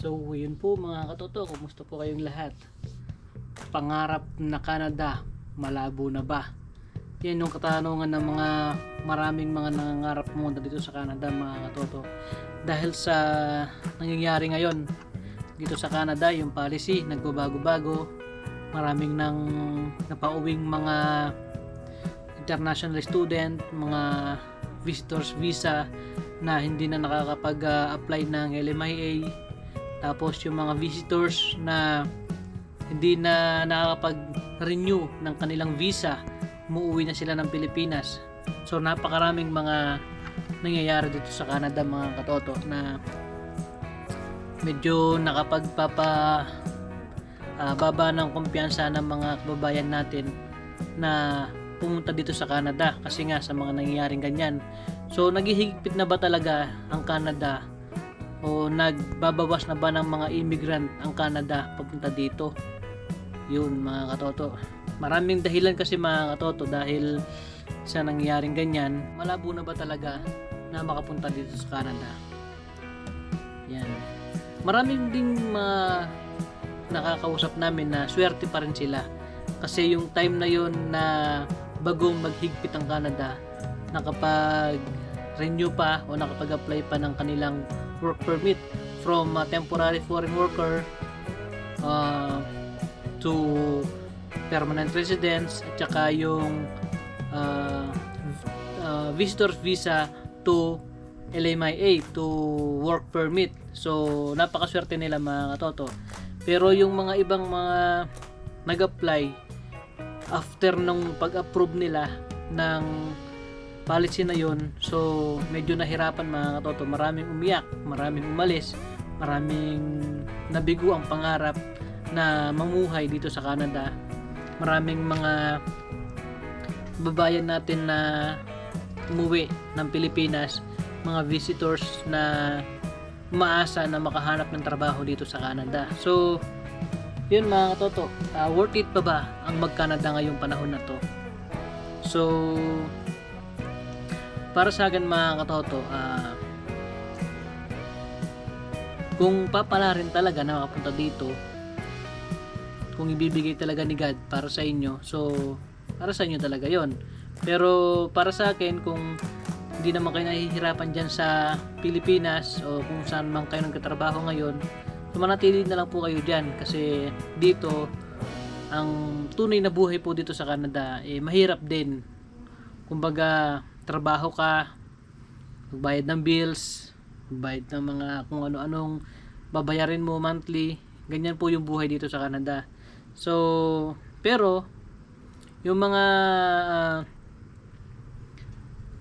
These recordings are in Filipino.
So, yun po mga katoto, kumusta po kayong lahat? Pangarap na Canada, malabo na ba? Yan yung katanungan ng mga maraming mga nangangarap pumunta dito sa Canada mga katoto. Dahil sa nangyayari ngayon dito sa Canada, yung policy nagbabago-bago. Maraming nang napauwing mga international student, mga visitors visa na hindi na nakakapag-apply ng LMIA tapos yung mga visitors na hindi na nakakapag-renew ng kanilang visa umuwi na sila ng Pilipinas so napakaraming mga nangyayari dito sa Canada mga katoto na medyo nakapagpapa ah, baba ng kumpiyansa ng mga kababayan natin na pumunta dito sa Canada kasi nga sa mga nangyayaring ganyan. So naghihigpit na ba talaga ang Canada o nagbabawas na ba ng mga immigrant ang Canada papunta dito? Yun mga katoto. Maraming dahilan kasi mga katoto dahil sa nangyayaring ganyan, malabo na ba talaga na makapunta dito sa Canada? Yan. Maraming ding mga nakakausap namin na swerte pa rin sila kasi yung time na yon na bagong maghigpit ang Canada nakapag renew pa o nakapag-apply pa ng kanilang work permit from a temporary foreign worker uh, to permanent residence at saka yung uh, uh, visitor's visa to LMIA to work permit. So napakaswerte nila mga katoto. Pero yung mga ibang mga nag-apply after nung pag-approve nila ng policy na yon so medyo nahirapan mga katoto. Maraming umiyak maraming umalis maraming nabigo ang pangarap na mamuhay dito sa Canada. Maraming mga babayan natin na umuwi ng Pilipinas mga visitors na maasa na makahanap ng trabaho dito sa Canada. So yun mga katoto, uh, worth it pa ba ang mag-Canada ngayong panahon na to? So, para sa akin mga katoto, uh, kung papala rin talaga na makapunta dito, kung ibibigay talaga ni God para sa inyo, so, para sa inyo talaga yon Pero, para sa akin, kung hindi naman kayo nahihirapan dyan sa Pilipinas o kung saan man kayo nagkatrabaho ngayon, manatili na lang po kayo dyan kasi dito ang tunay na buhay po dito sa Canada eh mahirap din. Kumbaga trabaho ka, magbayad ng bills, magbayad ng mga kung ano-anong babayarin mo monthly. Ganyan po yung buhay dito sa Canada. So, pero yung mga uh,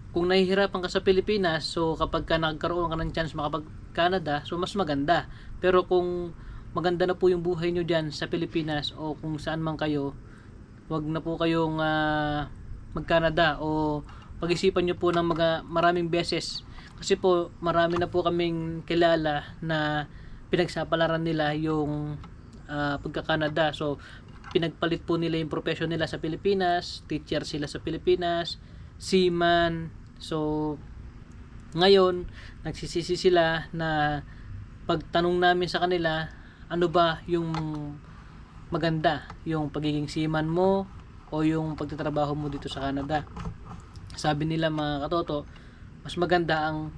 kung nahihirapan ka sa Pilipinas, so kapag ka nagkaroon ka ng chance makapag Canada, so mas maganda. Pero kung maganda na po yung buhay nyo dyan sa Pilipinas o kung saan man kayo, wag na po kayong uh, mag-Canada o pag-isipan nyo po ng mga maraming beses. Kasi po marami na po kaming kilala na pinagsapalaran nila yung uh, pagka-Canada. So pinagpalit po nila yung profession nila sa Pilipinas, teacher sila sa Pilipinas, seaman. So ngayon, nagsisisi sila na pagtanong namin sa kanila, ano ba yung maganda, yung pagiging seaman mo o yung pagtatrabaho mo dito sa Canada. Sabi nila mga katoto, mas maganda ang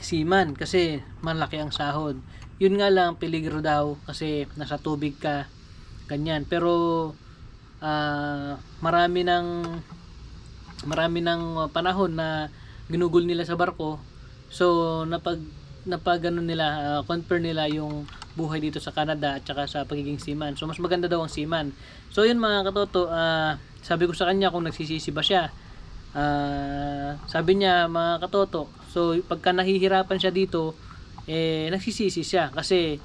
seaman kasi malaki ang sahod. Yun nga lang peligro daw kasi nasa tubig ka ganyan. Pero uh, marami ng marami ng panahon na ginugol nila sa barko. So napag napag ano nila uh, compare nila yung buhay dito sa Canada at saka sa pagiging seaman. So mas maganda daw ang seaman. So yun mga katoto, uh, sabi ko sa kanya kung nagsisisi ba siya. Uh, sabi niya mga katoto, so pagka nahihirapan siya dito, eh nagsisisi siya kasi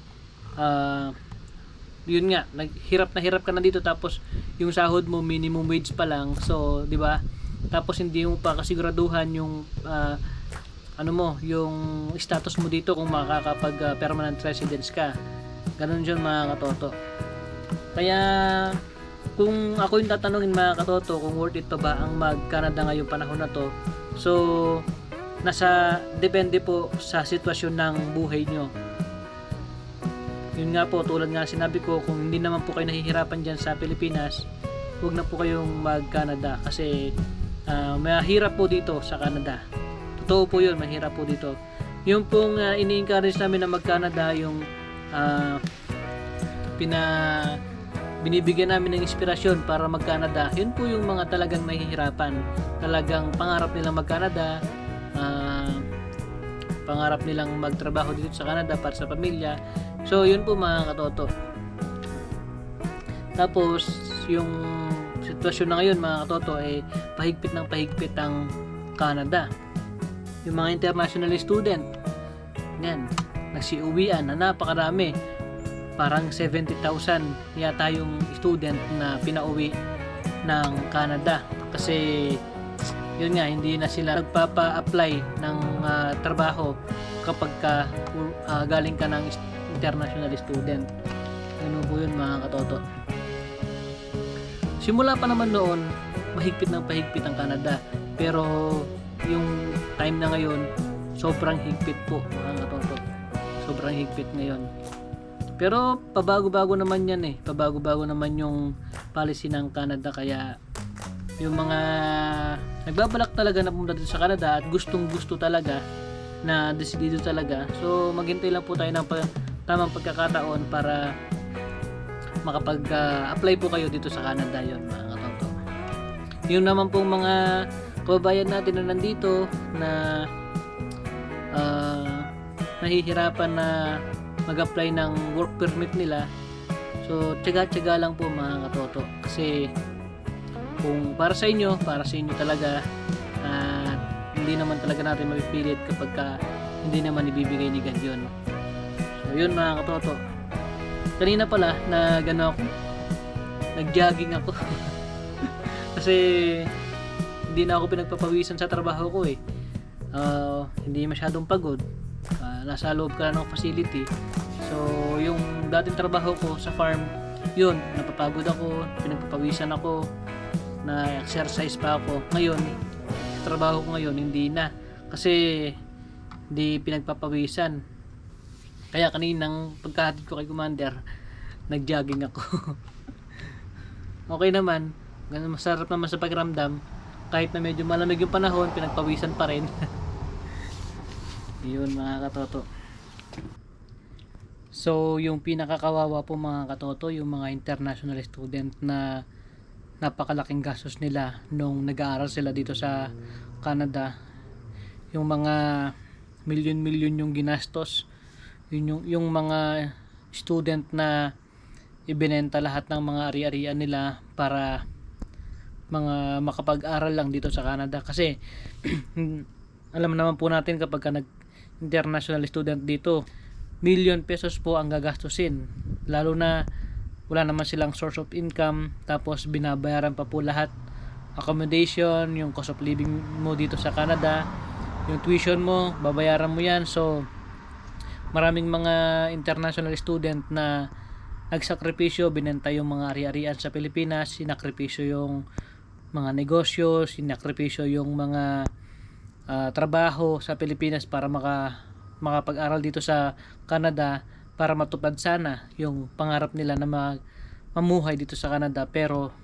uh, yun nga, naghirap na hirap ka na dito tapos yung sahod mo minimum wage pa lang. So, 'di ba? tapos hindi mo pa kasiguraduhan yung uh, ano mo, yung status mo dito kung makakapag uh, permanent residence ka. Ganun yun mga katoto. Kaya kung ako yung tatanungin mga katoto kung worth it pa ba ang mag-Canada ngayong panahon na to. So nasa depende po sa sitwasyon ng buhay nyo. yun nga po tulad nga sinabi ko kung hindi naman po kayo nahihirapan dyan sa Pilipinas huwag na po kayong mag Canada kasi ah, mahirap po dito sa Canada totoo po yun mahirap po dito. Yung pong ah, ini-encourage namin na mag Canada yung ah, pina binibigyan namin ng inspirasyon para mag Canada yun po yung mga talagang nahihirapan talagang pangarap nilang mag Canada ah, pangarap nilang magtrabaho dito sa Canada para sa pamilya. So yun po mga katoto. Tapos yung sitwasyon na ngayon mga katoto ay pahigpit ng pahigpit ang Canada yung mga international student. Yan nagsiuwian na napakarami. Parang 70,000 yata yung student na pinauwi ng Canada. Kasi yun nga hindi na sila nagpapa-apply ng ah, trabaho kapag ka ah, galing ka ng international student. Ano po yun mga katoto. Simula pa naman noon mahigpit ng pahigpit ang Canada. Pero yung time na ngayon sobrang higpit po mga katoto sobrang higpit ngayon. Pero pabago-bago naman yan eh. Pabago-bago naman yung policy ng Canada. Kaya yung mga nagbabalak talaga na pumunta dito sa Canada at gustong gusto talaga na desidido talaga. So maghintay lang po tayo ng pa- tamang pagkakataon para makapag-apply po kayo dito sa Canada. Yon mga katoto yung naman pong mga kababayan natin na nandito na ah, nahihirapan na mag-apply ng work permit nila so tiyaga-tiyaga lang po mga katoto kasi kung para sa inyo, para sa inyo talaga at hindi naman talaga natin mapipilit kapag ka hindi naman ibibigay ni God yun. So yun mga katoto. Kanina pala na gano ako, nag-jogging ako. Kasi hindi na ako pinagpapawisan sa trabaho ko eh. Ah, hindi masyadong pagod. Ah, nasa loob ka ng facility. So yung dating trabaho ko sa farm, yun, napapagod ako, pinagpapawisan ako, na exercise pa ako. Ngayon, trabaho ko ngayon, hindi na. Kasi, hindi pinagpapawisan. Kaya kaninang pagkahatid ko kay Commander, nag-jogging ako. okay naman. Masarap naman sa pakiramdam. Kahit na medyo malamig yung panahon, pinagpawisan pa rin. Yun mga katoto. So, yung pinakakawawa po mga katoto, yung mga international student na napakalaking gastos nila nung nag-aaral sila dito sa Canada. Yung mga milyon-milyon yung ginastos. Yun yung, yung mga student na ibinenta lahat ng mga ari-arian nila para mga makapag-aral lang dito sa Canada. Kasi alam naman po natin kapag ka nag international student dito million pesos po ang gagastusin. Lalo na wala naman silang source of income tapos binabayaran pa po lahat. Accommodation yung cost of living mo dito sa Canada yung tuition mo babayaran mo yan. So maraming mga international student na nagsakripisyo binenta yung mga ari-arian sa Pilipinas sinakripisyo yung mga negosyo sinakripisyo yung mga ah, trabaho sa Pilipinas para maka makapag-aral dito sa Canada para matupad sana yung pangarap nila na mag, mamuhay dito sa Canada. Pero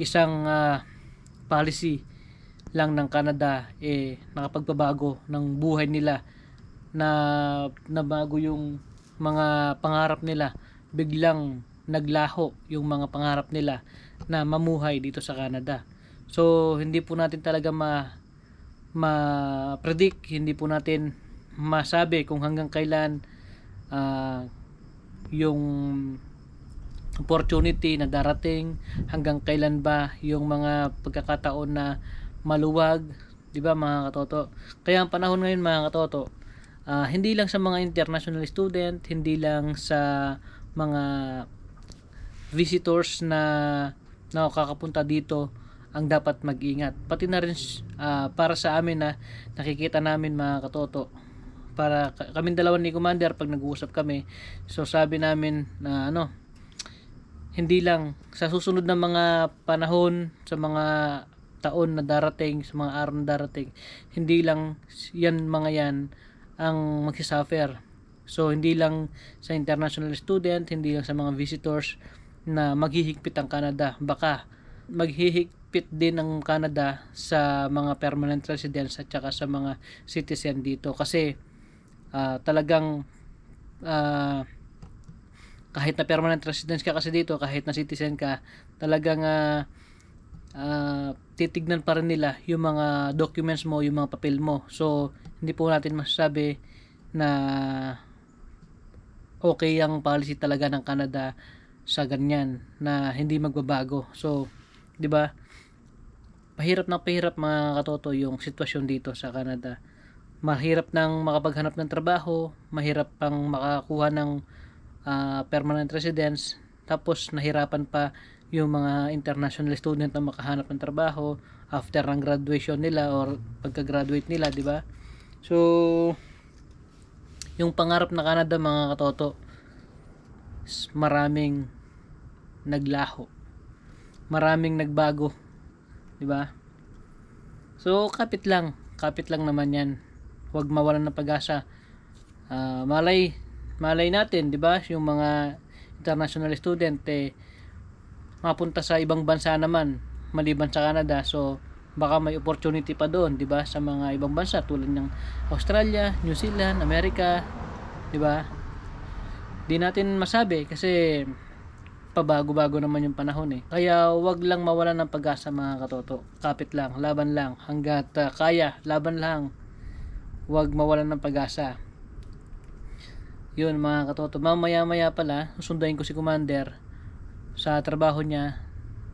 isang ah, policy lang ng Canada eh nakapagpabago ng buhay nila na nabago yung mga pangarap nila. Biglang naglaho yung mga pangarap nila na mamuhay dito sa Canada. So hindi po natin talaga ma ma-predict hindi po natin masabi kung hanggang kailan ah, yung opportunity na darating hanggang kailan ba yung mga pagkakataon na maluwag di ba mga katoto? Kaya ang panahon ngayon mga katoto ah, hindi lang sa mga international student hindi lang sa mga visitors na nakakapunta dito ang dapat mag-ingat. Pati na rin ah, para sa amin na nakikita namin mga katoto para ka- kaming dalawa ni Commander pag nag-uusap kami so sabi namin na ano hindi lang sa susunod na mga panahon sa mga taon na darating sa mga araw na darating hindi lang yan mga yan ang magsisuffer. So hindi lang sa international student, hindi lang sa mga visitors na maghihigpit ang Canada. Baka maghihigpit din ang Canada sa mga permanent residents at saka sa mga citizen dito kasi ah, talagang ah, kahit na permanent residence ka kasi dito, kahit na citizen ka, talagang ah, ah, titignan pa rin nila yung mga documents mo, yung mga papel mo. So, hindi po natin masasabi na okay ang policy talaga ng Canada sa ganyan na hindi magbabago. So, 'di ba? Pahirap na pahirap mga katoto yung sitwasyon dito sa Canada. Mahirap nang makapaghanap ng trabaho, mahirap pang makakuha ng ah, permanent residence, tapos nahirapan pa yung mga international student na makahanap ng trabaho after ng graduation nila or pagka-graduate nila, di ba? So, yung pangarap na Canada mga katoto, maraming naglaho. Maraming nagbago, di ba? So, kapit lang, kapit lang naman 'yan. Huwag mawalan ng pag-asa. Ah, malay malay natin, 'di ba? Yung mga international student eh mapunta sa ibang bansa naman maliban sa Canada. So, baka may opportunity pa doon, 'di ba? Sa mga ibang bansa tulad ng Australia, New Zealand, America, 'di ba? Di natin masabi kasi pabago-bago naman yung panahon eh. Kaya wag lang mawalan ng pag-asa mga katoto. Kapit lang, laban lang. Hanggat ah, kaya, laban lang. Wag mawalan ng pag-asa. Yun mga katoto. Mamaya-maya pala, susunduin ko si Commander sa trabaho niya.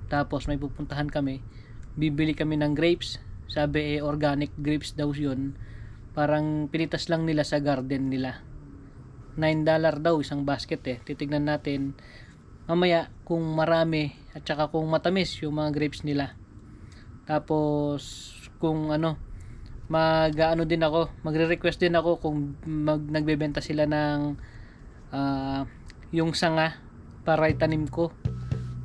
Tapos may pupuntahan kami. Bibili kami ng grapes. Sabi eh, organic grapes daw yun. Parang pinitas lang nila sa garden nila. 9 dollar daw isang basket eh. Titignan natin mamaya kung marami at saka kung matamis yung mga grapes nila. Tapos kung ano mag ano din ako, magre-request din ako kung mag nagbebenta sila ng ah, yung sanga para itanim ko.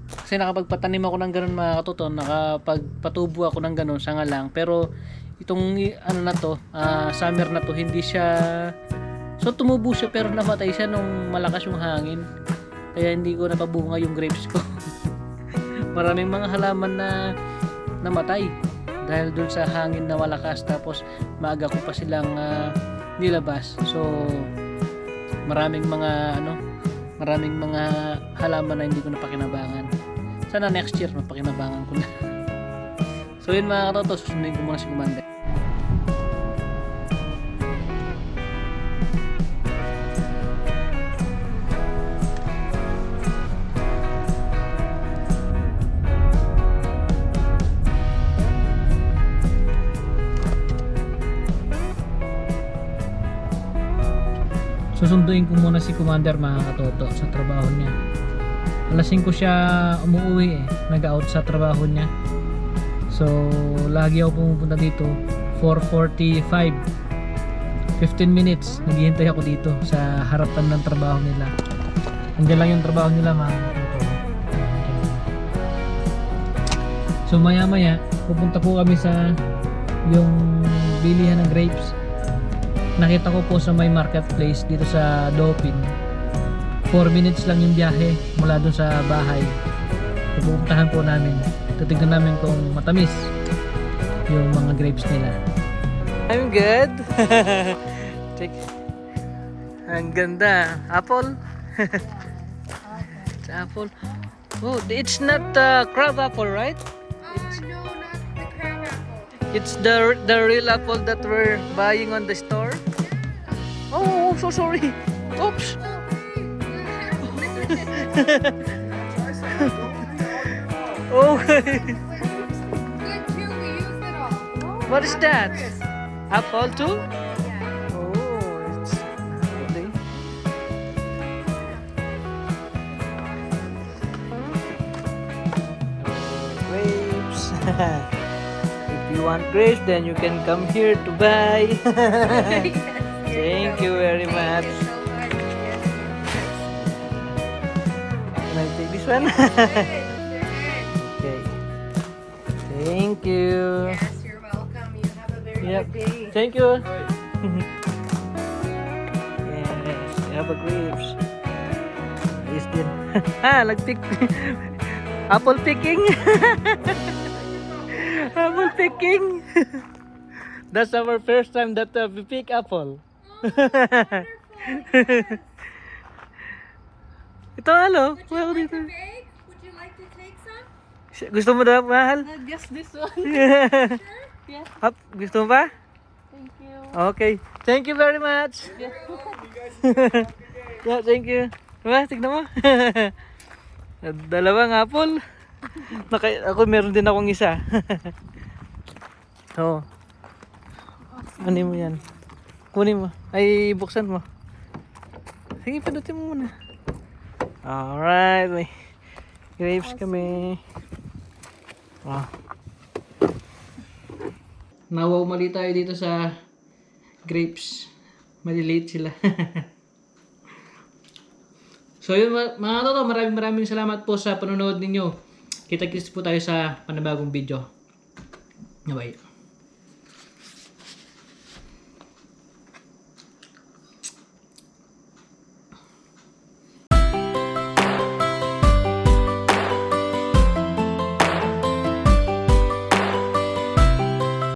Kasi nakapagpatanim ako ng ganun mga katoto, nakapagpatubo ako ng ganun sanga lang. Pero itong ano na to, ah, summer na to, hindi siya So tumubo siya pero namatay siya nung malakas yung hangin. Kaya hindi ko napabunga yung grapes ko. Maraming mga halaman na namatay dahil dun sa hangin na malakas tapos maaga ko pa silang ah, nilabas. So maraming mga ano, maraming mga halaman na hindi ko napakinabangan. Sana next year mapakinabangan ko na. so yun mga katoto, susundin ko muna si Commander. Susunduin ko muna si Commander mga katoto sa trabaho niya. Alas 5 siya umuwi eh, nag-out sa trabaho niya. So, lagi ako pumupunta dito 4.45 15 minutes naghihintay ako dito sa harapan ng trabaho nila. Andiyan lang yung trabaho nila mga katoto. So maya maya pupunta po kami sa yung bilihan ng grapes nakita ko po sa may marketplace dito sa Dopin 4 minutes lang yung biyahe mula dun sa bahay. Pupuntahan po namin. Titignan namin kung matamis yung mga grapes nila. I'm good. Check. ang ganda. Apple? It's apple. Oh it's not uh, crab apple right? Uh, no, not the crab apple. It's the the real apple that we're buying on the store. Oh, oh, so sorry. Oops. Oh. Oh, what is that? Apple too? Oh, it's. Grapes. if you want grapes, then you can come here to buy. Thank you very much. Thank you so much. Can I take this one? Okay. Thank you. Yes, you're welcome. You have a very Yep. good day. Thank you. yes. have a grapes. Ayos din. ah, nagpick. Apple picking. apple picking. That's our first time that uh, we pick apple. Ito ano? Well, Like dito. Would you like to take some? Gusto mo daw, mahal? Just this one. Up, gusto mo ba? Thank you. Okay. Thank you very much. yeah, thank you. Diba, tignan mo. Dalawang apple. Naka, ako meron din akong isa. Oo. Ano mo yan? Kunin mo. Ay, buksan mo. Sige, padutin mo muna. Alright. May grapes kami. Wow. Nawaw mali tayo dito sa grapes. Maliliit sila. so yun mga toto, maraming maraming salamat po sa panonood ninyo. Kita-kits po tayo sa panibagong video. Bye.